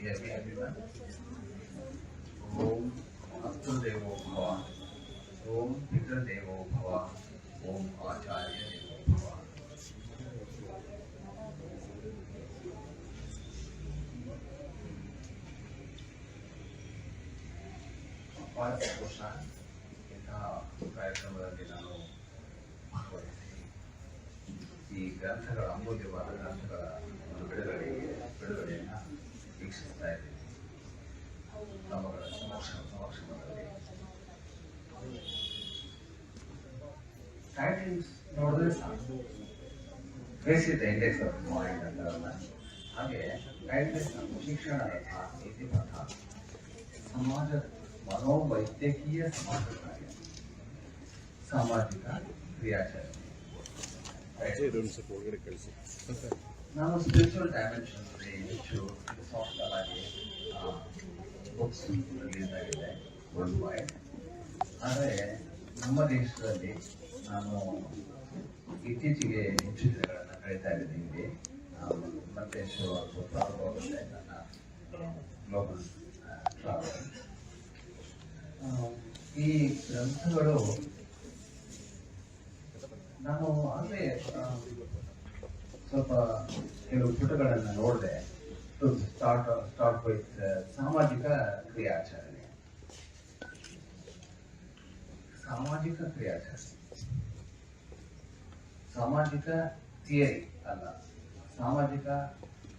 hear me, everyone? Om Abduldevo Bhava. Om Pitradevo Bhava. Om Acharya Devo Bhava. ಬಹಳ ಸಂತೋಷ ಇಂತಹ ಕಾರ್ಯಕ್ರಮದಲ್ಲಿ ನಾನು ಭಾಗವಹಿಸಿ ಈ ಗ್ರಂಥಗಳ ಅಮೂಲ್ಯವಾದ ಗ್ರಂಥಗಳ ಒಂದು ಬಿಡುಗಡೆ ಬಿಡುಗಡೆಯನ್ನು ವೀಕ್ಷಿಸ್ತಾ ಇದ್ದೀನಿ ತಮ್ಮಗಳ ಸಮಕ್ಷ ಸಮಕ್ಷಮದಲ್ಲಿ ಟೈಟಲ್ಸ್ ನೋಡಿದ್ರೆ ಸಾಕು ಬೇಸಿದ ಇಂಡೆಕ್ಸ್ ಆಫ್ ಮೈಂಡ್ ಅಂತಾರಲ್ಲ ಹಾಗೆ ಟೈಟಲ್ಸ್ ಶಿಕ್ಷಣ ರಥ ನೀತಿಪಥ ಸಮಾಜ ಮನೋವೈದ್ಯಕೀಯ ಸಮಾಜ ಕಾರ್ಯ ಸಾಮಾಜಿಕ ಕ್ರಿಯಾಚರಣೆ ನಾನು ಸ್ಪಿರಿಚುವಲ್ ಡೈಮೆನ್ಷನ್ ಹೆಚ್ಚು ಫಿಲಸಾಫಿಕಲ್ ಆಗಿ ಬುಕ್ಸ್ ರಿಲೀಸ್ ಆಗಿದೆ ವರ್ಲ್ಡ್ ವೈಡ್ ಆದರೆ ನಮ್ಮ ದೇಶದಲ್ಲಿ ನಾನು ಇತ್ತೀಚೆಗೆ ಹೆಚ್ಚು ದಿನಗಳನ್ನು ಕಳೀತಾ ಇದ್ದೀನಿ ಮತ್ತೆ ಶೋ ಪ್ರಾರಂಭವಾಗುತ್ತೆ ನನ್ನ ಗ್ಲೋಬಲ್ ಟ್ರಾವೆಲ್ ಈ ಗ್ರಂಥಗಳು ನಾನು ಅಂದರೆ ಸ್ವಲ್ಪ ಕೆಲವು ಪುಟಗಳನ್ನು ನೋಡಿದೆ. ಸ್ಟಾರ್ಟ್ ಸ್ಟಾರ್ಟ್ ವಿತ್ ಸಾಮಾಜಿಕ ಕ್ರಿಯಾಚರಣೆ. ಸಾಮಾಜಿಕ ಕ್ರಿಯಾಚರಣೆ. ಸಾಮಾಜಿಕ ಥಿಯರಿ ಅಲ್ಲ. ಸಾಮಾಜಿಕ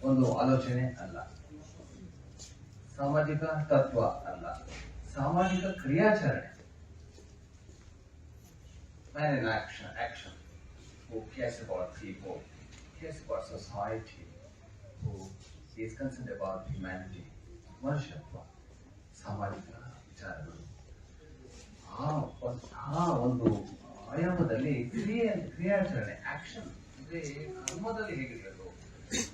ಒಂದು ಆಲೋಚನೆ ಅಲ್ಲ. ಸಾಮಾಜಿಕ ತತ್ವ ಅಲ್ಲ. ಸಾಮಾಜಿಕ ಕ್ರಿಯಾಚರಣೆ. Man in action, action, who cares about people, cares about society, who is concerned about humanity, ಮನುಷ್ಯತ್ವ ಸಾಮಾಜಿಕ ವಿಚಾರಗಳು. ಆ ಒಂದು ಆಯಾಮದಲ್ಲಿ ಕ್ರಿಯೆ ಕ್ರಿಯಾಚರಣೆ ಆಕ್ಷನ್ ಅಂದ್ರೆ ಕರ್ಮದಲ್ಲಿ ಹೇಗಿರಬೇಕು?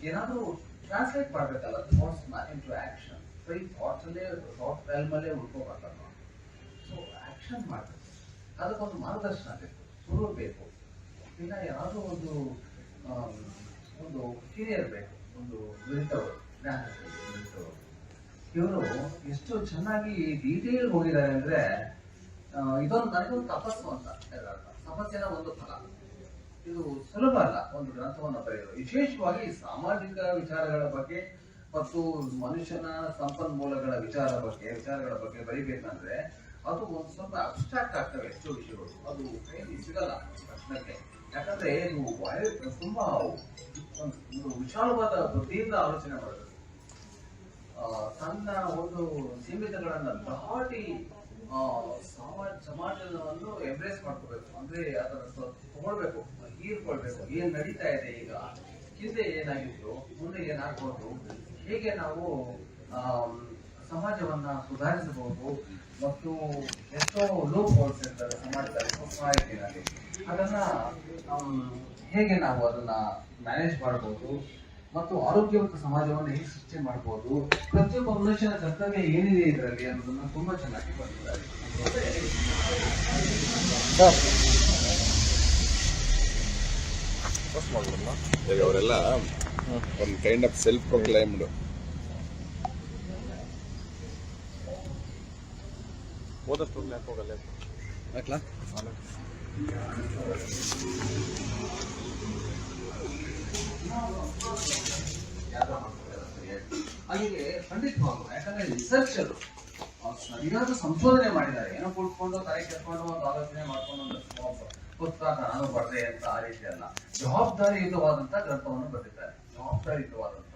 ಏನಾದರೂ ಟ್ರಾನ್ಸ್ಲೇಟ್ ಮಾಡ್ಬೇಕಲ್ಲ ಥಾಟ್ಸ್ ಇಂಟು ಆಕ್ಷನ್ ಬರೀ ಥಾಟ್ಸ್ ಅಲ್ಲೇ ಥಾಟ್ ರೆಲ್ಮ್ ಅಲ್ಲೇ ಉಳ್ಕೋಬಾರ್ದಲ್ಲ ಸೊ ಆಕ್ಷನ್ ಮಾಡಬೇಕು. ಅದಕ್ಕೊಂದು ಮಾರ್ಗದರ್ಶನ ಬೇಕು ಸುರು ಬೇಕು. ಇಲ್ಲ ಯಾವುದೋ ಒಂದು ಒಂದು ಹಿರಿಯರ್ ಬೇಕು. ಒಂದು ನುರಿತವರು ಇವರು ಎಷ್ಟು ಚೆನ್ನಾಗಿ ಡೀಟೇಲ್ ಹೋಗಿದ್ದಾರೆ ಅಂದ್ರೆ ಇದೊಂದು ನನಗೊಂದು ತಪಸ್ಸು ಅಂತ. ತಪಸ್ಸಿನ ಒಂದು ಫಲ. ಇದು ಸುಲಭ ಅಲ್ಲ ಒಂದು ಗ್ರಂಥವನ್ನು ಬರೆಯೋದು. ವಿಶೇಷವಾಗಿ ಸಾಮಾಜಿಕ ವಿಚಾರಗಳ ಬಗ್ಗೆ ಮತ್ತು ಮನುಷ್ಯನ ಸಂಪನ್ಮೂಲಗಳ ವಿಚಾರ ಬಗ್ಗೆ, ವಿಚಾರಗಳ ಬಗ್ಗೆ ಬರಿಬೇಕಂದ್ರೆ, ಅದು ಒಂದು ಸ್ವಲ್ಪ ಅಬ್ಸ್ಟ್ರಾಕ್ಟ್ ಆಗ್ತವೆ ಎಷ್ಟೋ ವಿಷಯಗಳು ಅದು ಕೈಲಿ ಸಿಗಲ್ಲ ತಕ್ಷಣಕ್ಕೆ ಯಾಕಂದ್ರೆ ನೀವು ವಾಯು ತುಂಬಾ ಒಂದು ವಿಶಾಲವಾದ ಬುದ್ಧಿಯಿಂದ ಆಲೋಚನೆ ಮಾಡಬೇಕು ತನ್ನ ಒಂದು ಸೀಮಿತಗಳನ್ನ ದಾಟಿ ಸಮಾಜ, ಸಮಾಜವನ್ನು ಎಂಬ್ರೇಸ್ ಮಾಡ್ಕೋಬೇಕು. ಅಂದ್ರೆ ಅದನ್ನ ತಗೊಳ್ಬೇಕು, ಹೀರ್ಕೊಳ್ಬೇಕು. ಏನ್ ನಡೀತಾ ಇದೆ ಈಗ? ಹಿಂದೆ ಏನಾಗಿತ್ತು? ಮುಂದೆ ಏನಾಗ್ಬೋದು? ಹೇಗೆ ನಾವು ಸಮಾಜವನ್ನ ಸುಧಾರಿಸಬಹುದು? ಮತ್ತು ಎಷ್ಟೋ ಲೋ ಹೋಲ್ಸ್ ಇರ್ತದೆ ಸಮಾಜದಲ್ಲಿ ಸೊಸೈಟಿನಲ್ಲಿ ಅದನ್ನ ಹೇಗೆ ನಾವು ಅದನ್ನ ಮ್ಯಾನೇಜ್ ಮಾಡಬಹುದು ಮತ್ತು ಆರೋಗ್ಯವಂತ ಸಮಾಜವನ್ನು ಹೇಗೆ ಸೃಷ್ಟಿ ಮಾಡಬಹುದು ಪ್ರತಿಯೊಬ್ಬ ಮನುಷ್ಯನ ಕರ್ತವ್ಯ ಏನಿದೆ ಇದರಲ್ಲಿ ಅನ್ನೋದನ್ನ ತುಂಬಾ ಚೆನ್ನಾಗಿ ಬರ್ತಿದ್ದಾರೆ ಅವರೆಲ್ಲ ಒಂದು ಕೈಂಡ್ ಆಫ್ ಸೆಲ್ಫ್ ಪ್ರೊಕ್ಲೈಮ್ಡ್ ಓದಷ್ಟು ಯಾಕೆ ಹೋಗಲ್ಲ ಹಾಕ್ಲಾ ಅಲ್ಲಿಗೆ ಖಂಡಿತವಾಗ್ಲು ಯಾಕಂದ್ರೆ ರಿಸರ್ಚರು ಸರಿಯಾದ ಸಂಶೋಧನೆ ಮಾಡಿದ್ದಾರೆ. ಏನೋ ಕುಳ್ಕೊಂಡು ತಲೆ ಕೆತ್ಕೊಂಡು ಒಂದು ಆಲೋಚನೆ ಮಾಡ್ಕೊಂಡು ಒಂದು ಪುಸ್ತಕ ನಾನು ಬರ್ತೇನೆ ಅಂತ ಆ ರೀತಿ ಅಲ್ಲ ಜವಾಬ್ದಾರಿಯುತವಾದಂತ ಗ್ರಂಥವನ್ನು ಬರೆದಿದ್ದಾರೆ. ಜವಾಬ್ದಾರಿಯುತವಾದಂತ.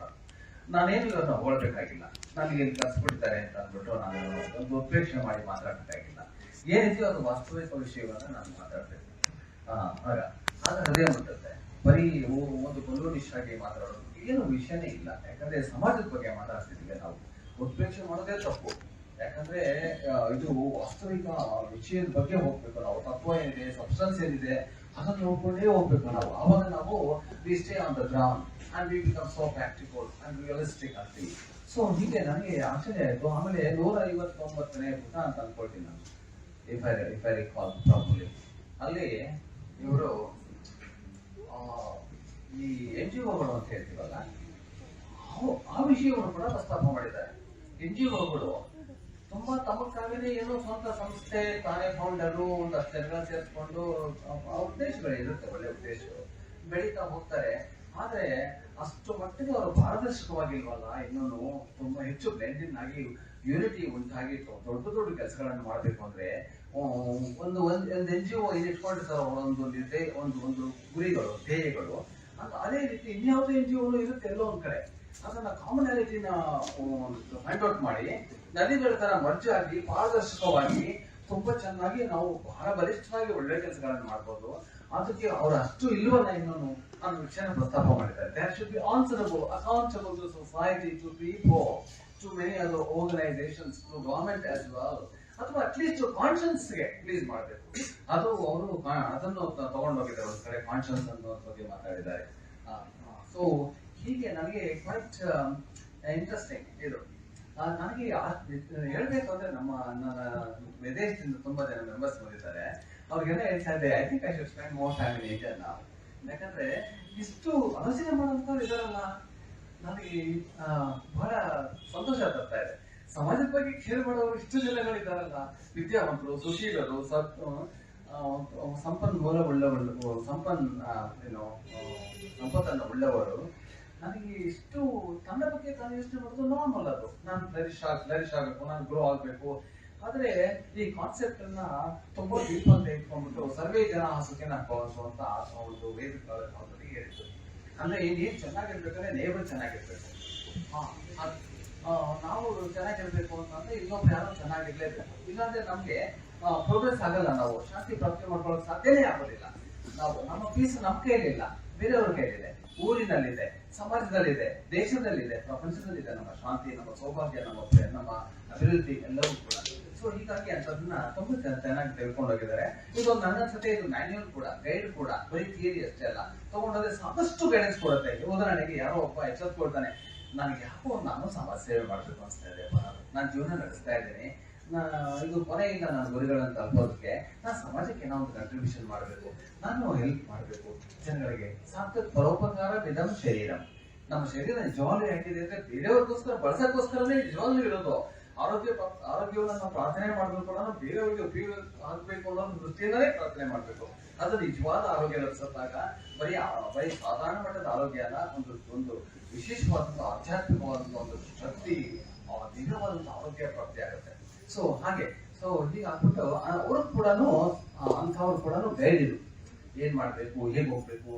ನಾನೇನು ಇವನ್ನ ಹೋಗಬೇಕಾಗಿಲ್ಲ ನನಗೆ ಇಲ್ಲಿ ಕಲ್ಸ್ಬಿಟ್ಟಿದ್ದಾರೆ ಅಂತ ಅಂದ್ಬಿಟ್ಟು ನಾನು ಒಂದು ಉಪೇಕ್ಷೆ ಮಾಡಿ ಮಾತಾಡಬೇಕಾಗಿಲ್ಲ. ಏನಿದೆಯೋ ಅದು ವಾಸ್ತವಿಕ ವಿಷಯವನ್ನು ನಾನು ಮಾತಾಡ್ತೇನೆ ಆಗ ಆಗ ಹೃದಯ ಮುಟ್ಟುತ್ತೆ. ಬರೀ ಒಂದು ಬಲೂನಿಷ್ಟಾಗಿ ಮಾತಾಡೋದು ಏನು ವಿಷಯನೇ ಇಲ್ಲ. ಯಾಕಂದ್ರೆ ಸಮಾಜದ ಬಗ್ಗೆ ಮಾತಾಡ್ತಿದ್ದೀವಿ ನಾವು. ಉತ್ಪೇಕ್ಷೆ ಮಾಡೋದೇ ತಪ್ಪು. ಯಾಕಂದ್ರೆ ಇದು ವಾಸ್ತವಿಕ ವಿಷಯದ ಬಗ್ಗೆ ಹೋಗ್ಬೇಕು ನಾವು. ತತ್ವ ಏನಿದೆ ಸಬ್ಸ್ಟೆನ್ಸ್ ಏನಿದೆ, ಅದನ್ನು ನೋಡ್ಕೊಂಡೇ ಹೋಗ್ಬೇಕು ನಾವು. ಅವಾಗ ನಾವು ಇಷ್ಟೇ on the ground and we become so practical and realistic ಆಗ್ತೀವಿ ಸೊ ಹೀಗೆ ನನಗೆ ಆಶ್ಚರ್ಯ ಆಯಿತು. ಆಮೇಲೆ ನೂರ ಐವತ್ತೊಂಬತ್ತನೇ ಪುಟ ಅಂತ ಅನ್ಕೊಳ್ತೀನಿ ನಾನು. If I if I recall ಅಲ್ಲಿ ಇವರು ಈ ಎನ್ ಜಿ ಒಗಳು ಅಂತ ಹೇಳ್ತೀವಲ್ಲ ಆ ವಿಷಯವನ್ನು ಕೂಡ ಪ್ರಸ್ತಾಪ ಮಾಡಿದ್ದಾರೆ. ಎನ್ ಜಿ ಒಗಳು ತುಂಬಾ ತಮಕ್ಕಾಗಲೇ ಏನೋ ಸ್ವಂತ ಸಂಸ್ಥೆ, ತಾನೇ ಫೌಂಡರು ಒಂದಷ್ಟು ಜನಗಳ ಸೇರಿಸ್ಕೊಂಡು ಉದ್ದೇಶಗಳು ಇರುತ್ತೆ ಒಳ್ಳೆ ಉದ್ದೇಶಗಳು. ಬೆಳೀತಾ ಹೋಗ್ತಾರೆ. ಆದ್ರೆ ಅಷ್ಟು ಮಟ್ಟಿಗೆ ಅವರು ಪಾರದರ್ಶಕವಾಗಿಲ್ವಲ್ಲ? ಇನ್ನೂ ತುಂಬಾ ಹೆಚ್ಚು ಬ್ಲೆಂಡಿಂಗ್ ಆಗಿ ಯೂನಿಟಿ ಉಂಟಾಗಿ ದೊಡ್ಡ ದೊಡ್ಡ ಕೆಲಸಗಳನ್ನು ಮಾಡಬೇಕು ಅಂದ್ರೆ ಒಂದು ಒಂದು ಒಂದು ಎನ್ ಜಿ ಒ ಇಟ್ಕೊಂಡು ಒಂದು ಒಂದು ಒಂದು ಗುರಿಗಳು, ಧ್ಯೇಯಗಳು ಅಂತ ಅದೇ ರೀತಿ ಇನ್ಯಾವುದೇ ಎನ್ ಜಿ ಒ ಇರುತ್ತೆ ಎಲ್ಲೋ ಒಂದ್ ಕಡೆ. ಅದನ್ನ ಕಾಮನಾಲಿಟಿನ ಫೈಂಡ್ ಔಟ್ ಮಾಡಿ, ನದಿಗಳ ತರ ಮರ್ಜ್ ಆಗಿ, ಪಾರದರ್ಶಕವಾಗಿ, ತುಂಬಾ ಚೆನ್ನಾಗಿ ನಾವು ಬಹಳ ಬಲಿಷ್ಠವಾಗಿ ಒಳ್ಳೆ ಕೆಲಸಗಳನ್ನು ಮಾಡ್ಬೋದು. ಅದಕ್ಕೆ ಅವ್ರು ಅಷ್ಟು ಇಲ್ವಲ್ಲ ಇನ್ನೊಂದು ಅನ್ನೋ ವಿಷಯನ ಪ್ರಸ್ತಾಪ ಮಾಡಿದ್ದಾರೆ. There be accountable to society to people to many other organisations to government as well ಅಥವಾ ಅಟ್ಲೀಸ್ಟ್ ಕಾನ್ಶಿಯನ್ಸ್ಗೆ ಪ್ಲೀಸ್ ಮಾಡಬೇಕು. ಅದು ಅವರು ಅದನ್ನು ತಗೊಂಡೋಗಿದ್ದಾರೆ ಒಂದು ಕಡೆ ಕಾನ್ಶಿಯನ್ಸ್ ಅನ್ನೋ ಬಗ್ಗೆ ಮಾತಾಡಿದ್ದಾರೆ. ಸೊ ಹೀಗೆ ನನಗೆ ಕ್ವೈಟ್ ಇಂಟ್ರೆಸ್ಟಿಂಗ್ ಇದು. ನನಗೆ ಹೇಳ್ಬೇಕು ಅಂದ್ರೆ ನಮ್ಮ, ನನ್ನ ವಿದೇಶದಿಂದ ತುಂಬಾ ಜನ ಮೆಂಬರ್ಸ್ ಬಂದಿದ್ದಾರೆ. ಅವ್ರಿಗೆಲ್ಲ ಹೇಳ್ತಾ ಇದ್ದೆ I think I should spend more time in India ನಾವು ಯಾಕಂದ್ರೆ ಇಷ್ಟು ಆಲೋಚನೆ ಮಾಡೋಂಥವ್ರು ಇದಾರಲ್ಲ ನನಗೆ ಬಹಳ ಸಂತೋಷ ತರ್ತಾ ಇದೆ. ಸಮಾಜದ ಬಗ್ಗೆ ಕೇರ್ ಮಾಡೋರು ಇಷ್ಟು ಜನಗಳಿದ್ದಾರಲ್ಲ ವಿದ್ಯಾವಂತರು, ಸುಶೀಲರು, ಸತ್ ಸಂಪನ್ಮೂಲ ಉಳ್ಳವರು ಸಂಪನ್ ಏನು ಸಂಪತ್ತನ್ನು ಉಳ್ಳವರು ನನಗೆ ಇಷ್ಟು ತನ್ನ ಬಗ್ಗೆ ತಾನು ಯೋಚನೆ ಮಾಡೋದು ನಾರ್ಮಲ್ ಅದು. ನಾನು ಫ್ಲರಿಶ್ ಆಗ್ ಫ್ಲರಿಶ್ ಆಗಬೇಕು, ನಾನು ಗ್ರೋ ಆಗಬೇಕು ಆದ್ರೆ ಈ ಕಾನ್ಸೆಪ್ಟ್ ಅನ್ನ ತುಂಬಾ ಡೀಪ್ ಅಂತ ಇಟ್ಕೊಂಡ್ಬಿಟ್ಟು ಸರ್ವೇ ಜನ ಸುಖಿನ ಭವಂತು ಅಂತ ಒಂದು ವೇದಿಕ ಅವರಿಗೆ ಹೇಳಿದ್ರು. ಅಂದ್ರೆ ಏನ್ ಚೆನ್ನಾಗಿರ್ಬೇಕಂದ್ರೆ ನೇಬರ್ ಚೆನ್ನಾಗಿರ್ಬೇಕು. ನಾವು ಚೆನ್ನಾಗಿರ್ಬೇಕು ಅಂತಂದ್ರೆ ಇನ್ನೊಬ್ರು ಯಾರು ಚೆನ್ನಾಗಿರ್ಲೇಬೇಕು. ಇಲ್ಲಾಂದ್ರೆ ನಮ್ಗೆ ಪ್ರೋಗ್ರೆಸ್ ಆಗಲ್ಲ ನಾವು. ಶಾಂತಿ ಪ್ರಾಪ್ತಿ ಮಾಡ್ಕೊಳ್ಳೋಕೆ ಸಾಧ್ಯನೇ ಆಗೋದಿಲ್ಲ. ನಾವು, ನಮ್ಮ ಫೀಸ್ ನಮ್ಮ ಕೈಲಿಲ್ಲ ಬೇರೆಯವ್ರ ಕೈಲಿದೆ ಊರಿನಲ್ಲಿದೆ, ಸಮಾಜದಲ್ಲಿದೆ, ದೇಶದಲ್ಲಿದೆ ಪ್ರಪಂಚದಲ್ಲಿದೆ, ನಮ್ಮ ಶಾಂತಿ, ನಮ್ಮ ಸೌಭಾಗ್ಯ, ನಮ್ಮ ನಮ್ಮ ಅಭಿವೃದ್ಧಿ ಎಲ್ಲವೂ ಕೂಡ. ಸೊ ಹೀಗಾಗಿ ಅಂತದನ್ನ ತುಂಬಾ ಚೆನ್ನಾಗಿ ತಿಳ್ಕೊಂಡೋಗಿದ್ದಾರೆ ಇದು ನನ್ನ ಜೊತೆ ಇದು ಮ್ಯಾನ್ಯೂಲ್ ಕೂಡ, ಗೈಡ್ ಕೂಡ, ಬರೀ ಥಿಯರಿ ಅಷ್ಟೇ ಅಲ್ಲ, ತಗೊಂಡೋದ್ರೆ ಸಾಕಷ್ಟು ಗೈಡೆನ್ಸ್ ಕೊಡುತ್ತೆ. ಉದಾಹರಣೆಗೆ ಯಾರೋ ಒಬ್ಬ ಎಚ್ಚೆತ್ಕೊಳ್ತಾನೆ ನನಗೆ ಯಾಕೋ ನಾನು ಸಮಾಜ ಸೇವೆ ಮಾಡಬೇಕು ಅನಿಸ್ತಾ ಇದೆ ನಾನು ಜೀವನ ನಡೆಸ್ತಾ ಇದ್ದೀನಿ. ಇದು ಕೊನೆಯಿಂದ ನಾನು ಗುರಿಗಳನ್ನು ತಲುಪೋದಕ್ಕೆ ನಾನು ಸಮಾಜಕ್ಕೆ ಏನೋ ಒಂದು ಕಂಟ್ರಿಬ್ಯೂಷನ್ ಮಾಡಬೇಕು. ನಾನು ಹೆಲ್ಪ್ ಮಾಡಬೇಕು. ಜನಗಳಿಗೆ ಸಾಕ ಪರೋಪಕಾರ ನಿಧಂ ಶರೀರ. ನಮ್ಮ ಶರೀರ ನಿಜವಾಗ್ಲೂ ಹಾಕಿದೆ ಅಂದ್ರೆ ಬೇರೆಯವ್ರಿಗೋಸ್ಕರ ಬಳಸಕ್ಕೋಸ್ಕರನೇ ನಿಜವಾಗ್ಲೂ ಇರೋದು. ಆರೋಗ್ಯ ಆರೋಗ್ಯವನ್ನು ನಾವು ಪ್ರಾರ್ಥನೆ ಮಾಡಬೇಕು ನಾವು ಬೇರೆಯವ್ರಿಗೆ ಉಪಯೋಗ ಆಗಬೇಕು ಅನ್ನೋ ವೃತ್ತಿಯಿಂದಲೇ ಪ್ರಾರ್ಥನೆ ಮಾಡಬೇಕು. ಅದು ನಿಜವಾದ ಆರೋಗ್ಯ ಲಭಿಸಿದಾಗ ಬರೀ ಬರೀ ಸಾಧಾರಣ ಮಟ್ಟದ ಆರೋಗ್ಯ ಅಲ್ಲ, ಒಂದು ಒಂದು ವಿಶೇಷವಾದಂತಹ ಆಧ್ಯಾತ್ಮಿಕವಾದಂತಹ ಒಂದು ಶಕ್ತಿ ದಿವ್ಯವಾದಂತ ಆರೋಗ್ಯ ಪ್ರಾಪ್ತಿ ಆಗುತ್ತೆ. ಸೊ ಹಾಗೆ. ಸೊ ಹೀಗಾಗ್ಬಿಟ್ಟು ಅವ್ರಿಗೆ ಕೂಡ ಅಂಥವ್ರು ಕೂಡ ಇದು ಏನ್ ಮಾಡ್ಬೇಕು, ಹೇಗ್ ಹೋಗ್ಬೇಕು